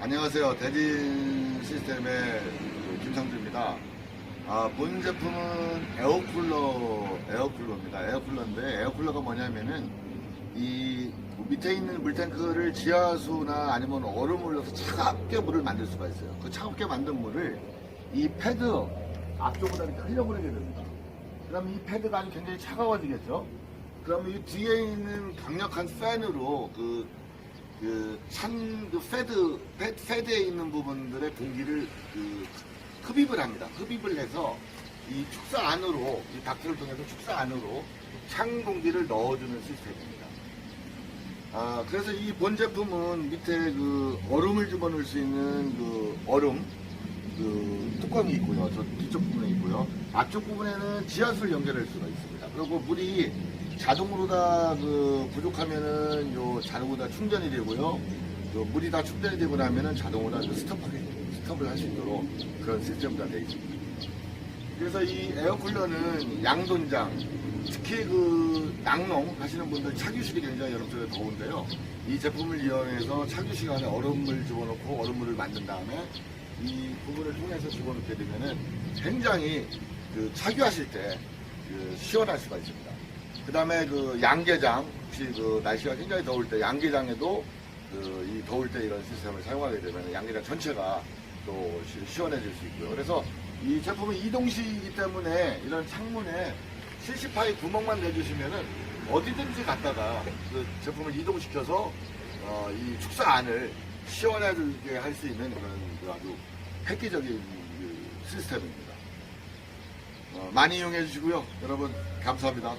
안녕하세요. 대진 시스템의 그 김상주입니다. 아, 본 제품은 에어쿨러, 에어쿨러입니다. 에어쿨러인데, 에어쿨러가 뭐냐면은, 이 밑에 있는 물탱크를 지하수나 아니면 얼음을 넣어서 차갑게 물을 만들 수가 있어요. 그 차갑게 만든 물을 이 패드 앞쪽으로 이렇게 흘려보내게 됩니다. 그러면 이 패드가 굉장히 차가워지겠죠? 그러면 이 뒤에 있는 강력한 팬으로 그, 그, 찬, 그, 패드, 패, 패드에 있는 부분들의 공기를 그, 흡입을 합니다. 흡입을 해서 이 축사 안으로, 이 닥터를 통해서 축사 안으로 찬 공기를 넣어주는 시스템입니다. 아, 그래서 이 본 제품은 밑에 그 얼음을 집어넣을 수 있는 그 얼음, 그 뚜껑이 있고요. 저 뒤쪽 부분에 있고요. 앞쪽 부분에는 지하수를 연결할 수가 있습니다. 그리고 물이 자동으로 다 그 부족하면은 요 자동으로 다 충전이 되고요. 요 물이 다 충전이 되고 나면은 자동으로 다 스톱하게 스톱을 할 수 있도록 그런 시스템으로 되어 있습니다. 그래서 이 에어쿨러는 양돈장, 특히 그 낙농 하시는 분들 차규실이 굉장히 여름철에 더운데요. 이 제품을 이용해서 차규 시간에 얼음물 집어넣고 얼음물을 만든 다음에 이 부분을 통해서 집어넣게 되면은 굉장히 그 차규하실 때 그 시원할 수가 있습니다. 그 다음에 그 양계장, 혹시 그 날씨가 굉장히 더울 때 양계장에도 그 이 더울 때 이런 시스템을 사용하게 되면 양계장 전체가 또 시- 시원해질 수 있고요. 그래서 이 제품은 이동식이기 때문에 이런 창문에 70파이 구멍만 내주시면은 어디든지 갔다가 그 제품을 이동시켜서 어, 이 축사 안을 시원하게 할 수 있는 그런 그 아주 획기적인 그 시스템입니다. 어, 많이 이용해 주시고요. 여러분 감사합니다.